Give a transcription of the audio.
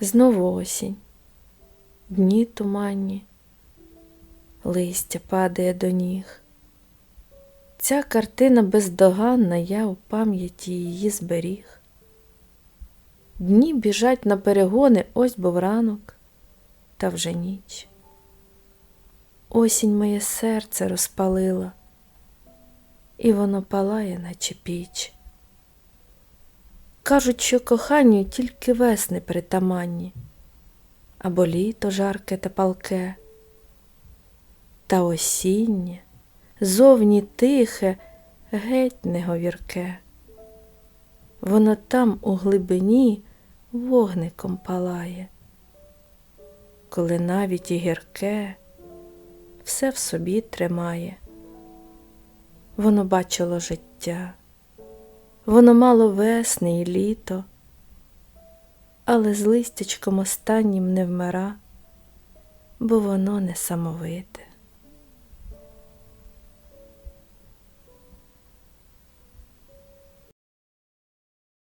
Знову осінь, дні туманні, листя падає до ніг. Ця картина бездоганна, я у пам'яті її зберіг. Дні біжать на перегони, ось був ранок, та вже ніч. Осінь моє серце розпалила, і воно палає, наче піч. Кажуть, що коханню тільки весни притаманні, або літо жарке та палке, та осіннє, зовні тихе, геть неговірке. Воно там у глибині вогником палає, коли навіть і гірке все в собі тримає. Воно бачило життя, воно мало весни і літо, але з листячком останнім не вмира, бо воно несамовите.